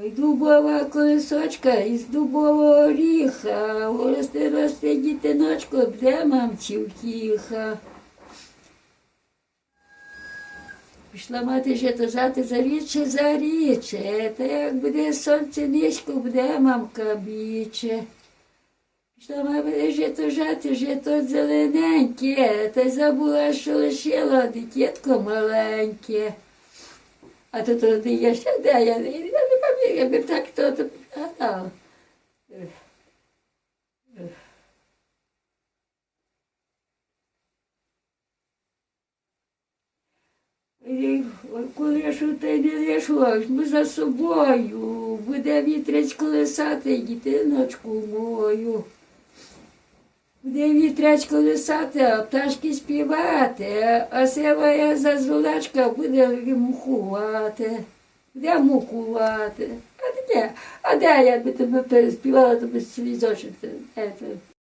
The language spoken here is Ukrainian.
Ой, Дубова колесочка із дубового оріха, росте, росте дітиночко, де мамці втіха. Пішла мати жито за річче, за річче, та як буде сонце низько, буде мамка біче. Пішла мати жито жати, жито зелененьке, та й забула, що лишила дитятко маленьке. А то тоді я ще де, я не пам'ятаю, я би так то то пригадала. Що та й не лишу, ми за собою, буде вітрець колесати, дітиночку мою. Буде вітрець колесати, а пташки співати, а сивая зазулачка буде мухувати. Де мухувати? Де? А де я би тебе переспівала, то би свій зошит. е.